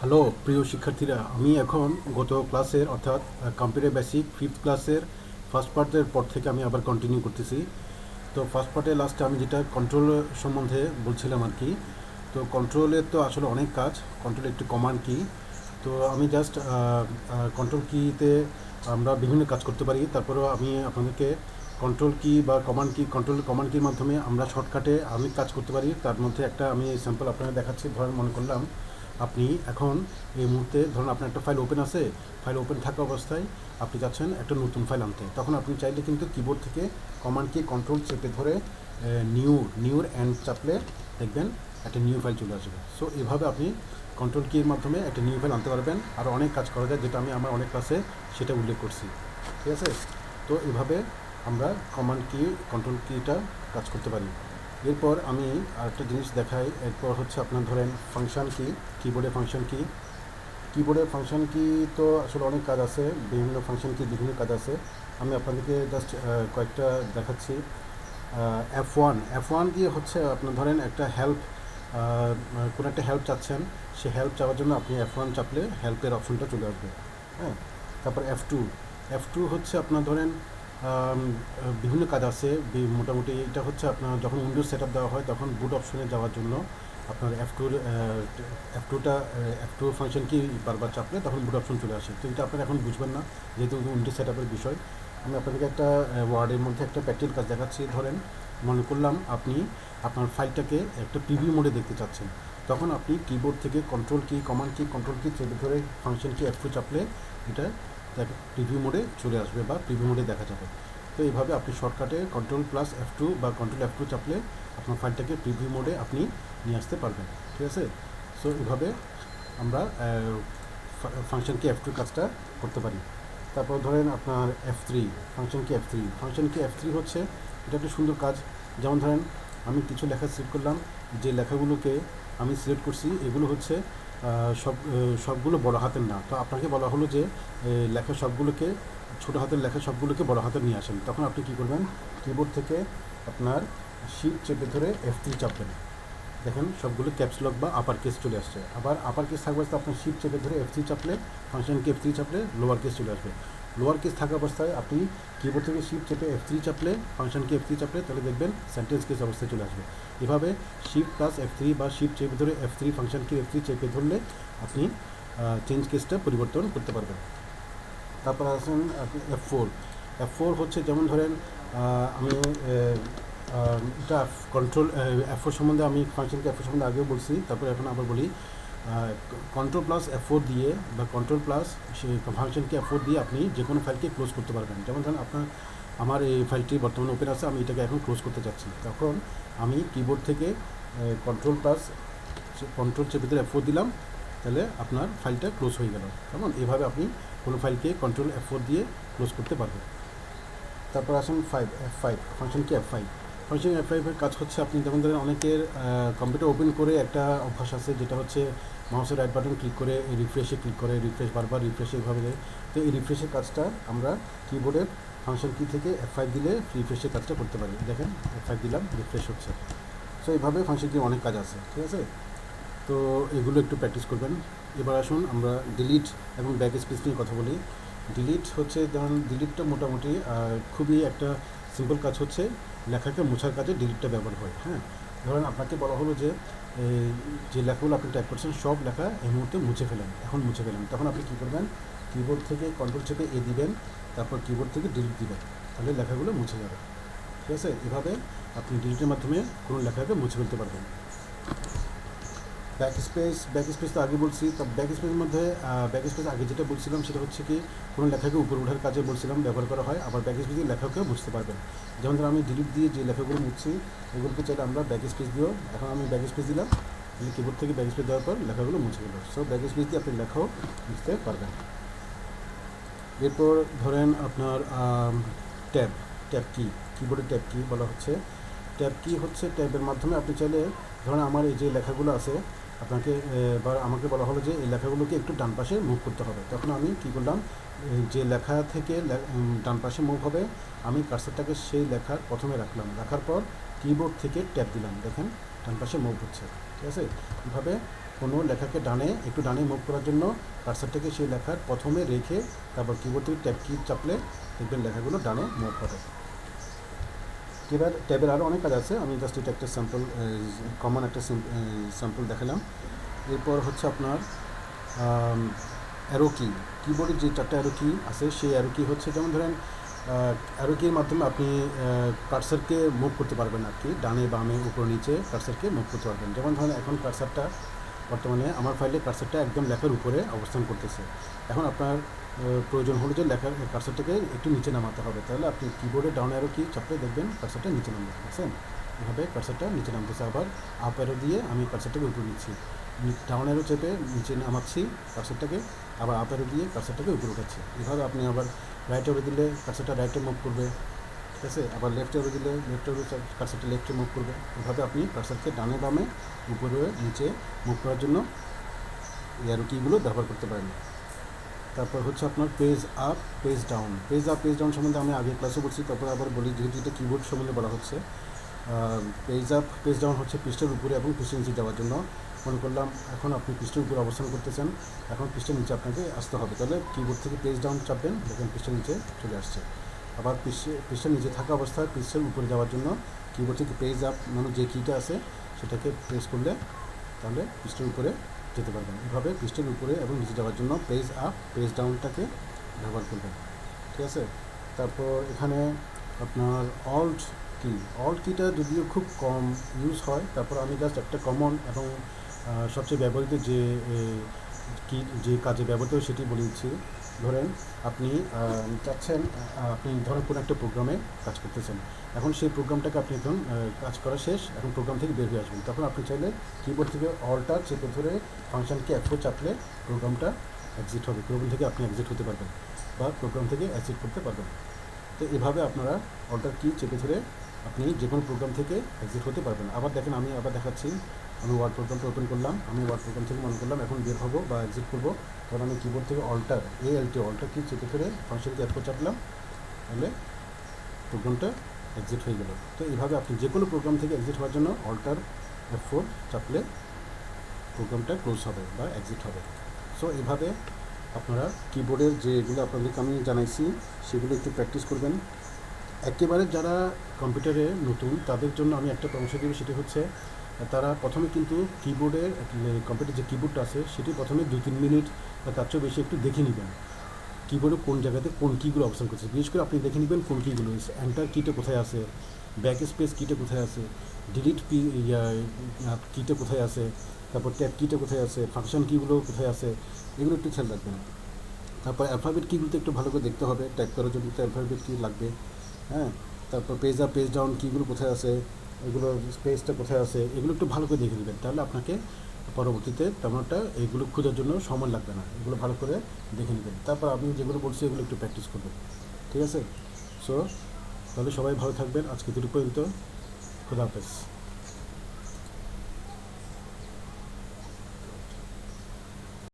Hello, প্রিয় শিক্ষার্থীরা, আমি এখন গত ক্লাসের, অর্থাৎ কম্পিউটার বেসিক ফিফথ ক্লাসের ফার্স্ট পার্টের পর থেকে আমি আবার কন্টিনিউ করতেছি। তো ফার্স্ট পার্টে লাস্টে আমি যেটা কন্ট্রোল সম্বন্ধে বলছিলাম আর কি, তো কন্ট্রোলের তো আসলে অনেক কাজ। কন্ট্রোল একটি কমান্ড কি তো আমি জাস্ট কন্ট্রোল কিতে আমরা বিভিন্ন কাজ করতে পারি। তারপরেও আমি আপনাদেরকে কন্ট্রোল কি বা কমান্ড কি কন্ট্রোল কমান্ড কির মাধ্যমে আমরা শর্টকাটে আমি কাজ করতে পারি। তার মধ্যে একটা আমি স্যাম্পল আপনাদের দেখাচ্ছি, ধরেন মনে করলাম আপনি এখন এই মুহূর্তে ধরুন আপনার একটা ফাইল ওপেন আছে ফাইল ওপেন থাকা অবস্থায় আপনি যাচ্ছেন একটা নতুন ফাইল আনতে। তখন আপনি চাইলে কিন্তু কিবোর্ড থেকে কমান্ড কি কন্ট্রোল চেপে ধরে নিউ নিউর অ্যান্ড চাপলে দেখবেন একটা নিউ ফাইল চলে আসবে। সো এভাবে আপনি কন্ট্রোল কির মাধ্যমে একটা নিউ ফাইল আনতে পারবেন। আর অনেক কাজ করা যায়, যেটা আমি আমার অনেক ক্লাসে সেটা উল্লেখ করছি। ঠিক আছে? তো এভাবে আমরা কমান্ড কি কন্ট্রোল কিটা কাজ করতে পারি। এরপর আমি আরেকটা জিনিস দেখাই। এরপর হচ্ছে আপনার ধরেন ফাংশন কি কিবোর্ডে ফাংশন কি কিবোর্ডে ফাংশন কি তো আসলে অনেক কাজ আছে, বিভিন্ন ফাংশন কি বিভিন্ন কাজ আছে। আমি আপনাদেরকে জাস্ট কয়েকটা দেখাচ্ছি। এফ ওয়ান এফ ওয়ান দিয়ে হচ্ছে আপনার ধরেন একটা হেল্প কোনো একটা হেল্প চাচ্ছেন, সে হেল্প চাওয়ার জন্য আপনি এফ ওয়ান চাপলে হেল্পের অপশনটা চলে আসবে। হ্যাঁ? তারপর এফ টু এফ টু হচ্ছে আপনার ধরেন বিভিন্ন কাজ আছে। মোটামুটি এটা হচ্ছে আপনার যখন উইন্ডোজ সেট দেওয়া হয় তখন বুট অপশনে যাওয়ার জন্য আপনার এফ টুর এফ টুটা এফ টু ফাংশন কি বারবার চাপলে তখন বুট অপশন চলে আসে। তো এটা আপনারা এখন বুঝবেন না, যেহেতু উইন্ডোজ সেট বিষয়। আমি আপনাদেরকে একটা ওয়ার্ডের মধ্যে একটা প্র্যাকটিক্যাল কাজ দেখাচ্ছি। ধরেন, মনে করলাম আপনি আপনার ফাইলটাকে একটা প্রিভিউ মোডে দেখতে চাচ্ছেন। তখন আপনি কিবোর্ড থেকে কন্ট্রোল কি কমান্ড কি কন্ট্রোল কি চেপে ধরে ফাংশন কি এফ টু চাপলে এটা প্রিভিউ মোডে চলে আসবে বা প্রিভিউ মোডে দেখা যাবে। তো এইভাবে আপনি শর্টকাটে কন্ট্রোল প্লাস এফ টু বা কন্ট্রোল এফ টু চাপলে আপনার ফাইলটাকে প্রিভিউ মোডে আপনি নিয়ে আসতে পারবেন, ঠিক আছে? সো এইভাবে আমরা ফাংশন কি এফ টু কাজটা করতে পারি। তারপর ধরেন আপনার F three function key F three function key F three হচ্ছে, এটা একটা সুন্দর কাজ। যেমন ধরেন, আমি কিছু লেখা সিলেক্ট করলাম, যে লেখাগুলোকে আমি সিলেক্ট করছি, এগুলো হচ্ছে সব সবগুলো বড় হাতের না তো আপনাকে বলা হলো যে লেখা সবগুলোকে, ছোটো হাতের লেখা সবগুলোকে বড় হাতে নিয়ে আসেন। তখন আপনি কী করবেন? কিবোর্ড থেকে আপনার শিপ চেপে ধরে এফ থ্রি চাপবেন। দেখেন, সবগুলো ক্যাপসুলক বা আপার কেস চলে আসছে। আবার আপার কেস থাকবে তো আপনার শিপ চেপে ধরে এফ থ্রি চাপলে ফাংশন কে এফ থ্রি চাপলে লোয়ার কেস চলে আসবে। লোয়ার কেস থাকা অবস্থায় আপনি কিবোর্ড থেকে শিপ চেপে এফ থ্রি চাপলে ফাংশনকে এফ থ্রি চাপলে, তাহলে দেখবেন সেন্টেন্স কেস অবস্থায় চলে আসবে। এভাবে শিপ প্লাস এফ থ্রি বা শিপ চেপে ধরে এফ থ্রি ফাংশনকে এফ থ্রি চেপে ধরলে আপনি চেঞ্জ কেসটা পরিবর্তন করতে পারবেন। তারপর আপনি এফ ফোর এফ ফোর হচ্ছে যেমন ধরেন আমি এটা কন্ট্রোল এফ ফোর সম্বন্ধে আমি ফাংশনকে এফ সম্বন্ধে আগেও বলছি, তারপর এখন আবার বলি। কন্ট্রোল প্লাস এফ দিয়ে বা কন্ট্রোল প্লাস সেই ফাংশনকে এফ দিয়ে আপনি যে কোনো ফাইলকে ক্লোজ করতে পারবেন। যেমন ধরেন আপনার, আমার এই ফাইলটি বর্তমানে ওপেন আছে, আমি এটাকে এখন ক্লোজ করতে চাচ্ছি তখন আমি কিবোর্ড থেকে কন্ট্রোল প্লাস কন্ট্রোল চেপে দিলে এফ দিলাম, তাহলে আপনার ফাইলটা ক্লোজ হয়ে গেল। কেমন? এভাবে আপনি কোনো ফাইলকে কন্ট্রোল এফ দিয়ে ক্লোজ করতে পারবেন। তারপর আসেন five F five function key F five function F ফাইভের কাজ হচ্ছে আপনি যেমন ধরেন অনেকের কম্পিউটার ওপেন করে একটা অভ্যাস আছে যেটা হচ্ছে মাউসের রাইট বাটন ক্লিক করে এই রিফ্রেশে ক্লিক করে রিফ্রেশ বারবার রিফ্রেশে এইভাবে দেয়। তো এই রিফ্রেশের কাজটা আমরা কিবোর্ডের ফাংশন কি থেকে এফ ফাইভ দিলে রিফ্রেশের কাজটা করতে পারি। দেখেন এফ ফাইভ দিলাম রিফ্রেশ হচ্ছে। সো এইভাবে ফাংশন কি অনেক কাজ আছে, ঠিক আছে? তো এগুলো একটু প্র্যাকটিস করবেন। এবার আসুন আমরা ডিলিট এবং ব্যাক স্পেস নিয়ে কথা বলি। ডিলিট হচ্ছে ধরুন ডিলিটটা মোটামুটি খুবই একটা সিম্পল কাজ হচ্ছে। লেখাকে মোছার কাজে ডিলিটটা ব্যবহার হয় হ্যাঁ? ধরেন আপনাকে বলা হলো যে যে লেখাগুলো আপনি টাইপ করছেন, সব লেখা এই মুহূর্তে মুছে ফেলেন, এখন মুছে ফেলেন। তখন আপনি কী করবেন? কিবোর্ড থেকে কন্ট্রোল চেপে এ দিবেন, তারপর কিবোর্ড থেকে ডিলিট দিবেন, তাহলে লেখাগুলো মুছে যাবে। ঠিক আছে? এভাবে আপনি ডিলিটের মাধ্যমে কোনো লেখাকে মুছে ফেলতে পারবেন। ব্যাক স্পেস ব্যাক স্পেস তো আগে বলছি, তো ব্যাক স্পেসের মধ্যে ব্যাক স্পেস আগে যেটা বলছিলাম সেটা হচ্ছে কি, কোনো লেখাকে উপরে ওঠার কাজে বলছিলাম, ব্যবহার করা হয়, আবার ব্যাক স্পেস দিয়ে লেখাকেও মুছতে পারবেন। যেমন ধরুন আমি ডিলিট দিয়ে যে লেখাগুলো মুছছি ওগুলোকে চাইলে আমরা ব্যাক স্পেস দিয়েও, এখন আমি ব্যাক স্পেস দিলাম, তাহলে কিবোর্ড থেকে ব্যাক স্পেস দেওয়ার পর লেখাগুলো মুছে গেল। সো ব্যাক স্পেস দিয়ে আপনি লেখাও বুঝতে পারবেন। এরপর ধরেন আপনার ট্যাব ট্যাব কি কিবোর্ডে ট্যাব কি বলা হচ্ছে। ট্যাব কি হচ্ছে ট্যাবের মাধ্যমে আপনি চাইলে, ধরেন আমার এই যে লেখাগুলো আছে আপনাকে বা আমাকে বলা হলো যে এই লেখাগুলোকে একটু ডান পাশে মুভ করতে হবে। তখন আমি কী করলাম যে লেখা থেকে ডান পাশে মুভ হবে, আমি কার্সারটাকে সেই লেখার প্রথমে রাখলাম। রাখার পর কিবোর্ড থেকে ট্যাপ দিলাম। দেখেন, ডান পাশে মুভ হচ্ছে। ঠিক আছে? এভাবে কোনো লেখাকে ডানে, একটু ডানে মুভ করার জন্য কার্সারটাকে সেই লেখার প্রথমে রেখে তারপর কিবোর্ড থেকে ট্যাব কি চাপলে দেখবেন লেখাগুলো ডানে মুভ হবে। এবার ট্যাবের আরও অনেক কাজ আছে। আমি জাস্ট এটা একটা স্যাম্পল কমন একটা স্যাম্পল দেখালাম। এরপর হচ্ছে আপনার অ্যারো কি কিবোর্ডের যে চারটা অ্যারো কি আছে, সেই অ্যারো কি হচ্ছে যেমন ধরেন অ্যারো কির মাধ্যমে আপনি কার্সারকে মুভ করতে পারবেন আর কি। ডানে, বামে, উপর, নিচে কার্সারকে মুভ করতে পারবেন। যেমন ধরেন এখন কার্সারটা বর্তমানে আমার ফাইলে কার্সারটা একদম লেখার উপরে অবস্থান করতেছে। এখন আপনার প্রয়োজন হলো যে লেখার কার্সারটাকে একটু নিচে নামাতে হবে। তাহলে আপনি কিবোর্ডে ডাউন অ্যারো কি চাপলে দেখবেন কার্সারটা নিচে নামবে বুঝছেন এভাবে কার্সারটা নিচে নামতেছে আবার আপ অ্যারো দিয়ে আমি কার্সারটাকে উপরে নিচ্ছি। ডাউন অ্যারো চেপে নিচে নামাচ্ছি কার্সারটাকে আবার আপ অ্যারো দিয়ে কার্সারটাকে উপরে উঠাচ্ছি। এভাবে আপনি আবার রাইট অ্যারো দিলে কার্সারটা রাইটে মুভ করবে। ঠিক আছে? আবার লেফট অ্যারো দিলে লেফট অ্যারো কার্সারটা লেফটে মুভ করবে। এভাবে আপনি কার্সারকে ডানে বামে, উপরে, নিচে মুভ করার জন্য এই কিগুলো ব্যবহার করতে পারেন। তারপর হচ্ছে আপনার page up page down page up page down সম্বন্ধে আমি আগে ক্লাসে বলছি তারপর আবার বলি যেহেতু এটা কিবোর্ড সম্বন্ধে বলা হচ্ছে। পেজ আপ পেজ ডাউন হচ্ছে পৃষ্ঠের উপরে এবং পৃষ্ঠের নিচে যাওয়ার জন্য। মনে করলাম এখন আপনি পৃষ্ঠের উপরে অবস্থান করতেছেন, এখন পৃষ্ঠের নিচে আপনাকে আসতে হবে। তাহলে কিবোর্ড থেকে পেজ ডাউন চাপবেন, দেখেন পৃষ্ঠের নিচে চলে আসছে। আবার পৃষ্ঠে, পৃষ্ঠের নিচে থাকা অবস্থায় পৃষ্ঠের উপরে যাওয়ার জন্য কিবোর্ড থেকে পেজ আপ মানে যে কিটা আছে, সেটাকে প্রেস করলে তাহলে পৃষ্ঠের উপরে যেতে পারবেন। এভাবে পৃষ্ঠের উপরে এবং নিচে যাওয়ার জন্য পেজ আপ পেজ ডাউনটাকে ব্যবহার করবেন। ঠিক আছে? তারপর এখানে আপনার অল্ট কি অল্ট কিটা যদিও খুব কম ইউজ হয়, তারপর আমি জাস্ট একটা কমন এবং সবচেয়ে ব্যবহৃত যে কি যে কাজে ব্যবহৃত সেটি বলেছি ধরেন আপনি চাচ্ছেন আপনি ধরেন কোনো একটা প্রোগ্রামে কাজ করতেছেন। এখন সেই প্রোগ্রামটাকে আপনি এখন কাজ করা শেষ, এখন প্রোগ্রাম থেকে বের হয়ে আসবেন। তখন আপনি চাইলে কিবোর্ড থেকে অলটা চেপে ধরে ফাংশনকে একশো চাপলে প্রোগ্রামটা এক্সিট হবে। প্রোগ্রাম থেকে আপনি এক্সিট হতে পারবেন বা প্রোগ্রাম থেকে এক্সিট করতে পারবেন। তো এভাবে আপনারা অল্টার কি চেপে ধরে আপনি যে কোনো প্রোগ্রাম থেকে এক্সিট হতে পারবেন। আবার দেখেন আমি আবার দেখাচ্ছি, আমি ওয়ার্ড প্রোগ্রামটা ওপেন করলাম, আমি ওয়ার্ড প্রোগ্রাম থেকে মনে করলাম, এখন বের হব বা এক্সিট করব। তখন আমি কিবোর্ড থেকে অল্টার এ এলটি অল্টার কি চেপে ধরে ফাংশনকে এফ চাপলাম, তাহলে প্রোগ্রামটা এক্সিট হয়ে গেল। তো এইভাবে আপনি যে কোনো প্রোগ্রাম থেকে এক্সিট হওয়ার জন্য অল্টার এফ ফোর চাপলে প্রোগ্রামটা ক্লোজ হবে বা এক্সিট হবে। সো এভাবে আপনারা কিবোর্ডের যেগুলো আপনাদেরকে আমি জানাইছি, সেগুলো একটু প্র্যাকটিস করবেন। একেবারে যারা কম্পিউটারে নতুন, তাদের জন্য আমি একটা পরামর্শ দেবো, সেটি হচ্ছে, তারা প্রথমে কিন্তু কিবোর্ডের কম্পিউটার যে কিবোর্ডটা আছে, সেটি প্রথমে দুই তিন মিনিট বা তার চেয়েও বেশি একটু দেখে নেবেন। কিবোর্ডে কোন জায়গাতে কোন কিগুলো অবস্থান করছে। বিশেষ করে আপনি দেখে নেবেন কোন কিগুলো এন্টার কিটা কোথায় আছে ব্যাক স্পেস কিটা কোথায় আছে ডিলিট পি কিটা কোথায় আছে, তারপর ট্যাব কিটা কোথায় আছে ফাংশন কিগুলো কোথায় আছে, এগুলো একটু খেয়াল রাখবেন। তারপর অ্যালফাবেট কিগুলোতে একটু ভালো করে দেখতে হবে টাইপ করার জন্য তো অ্যালফাবেট কি লাগবে। হ্যাঁ? তারপর পেজ আপ পেজ ডাউন কীগুলো কোথায় আছে? এগুলো স্পেসটা কোথায় আছে? এগুলো একটু ভালো করে দেখে নেবেন। তাহলে আপনাকে পরবর্তীতে তেমনটা এগুলো খোঁজার জন্য সময় লাগবে না। এগুলো ভালো করে দেখে নেবেন। তারপর আপনি যেগুলো বলছি এগুলো একটু প্র্যাকটিস করবেন। ঠিক আছে? সো তাহলে সবাই ভালো থাকবেন। আজকে দুটো পর্যন্ত। খুদা হাফেজ।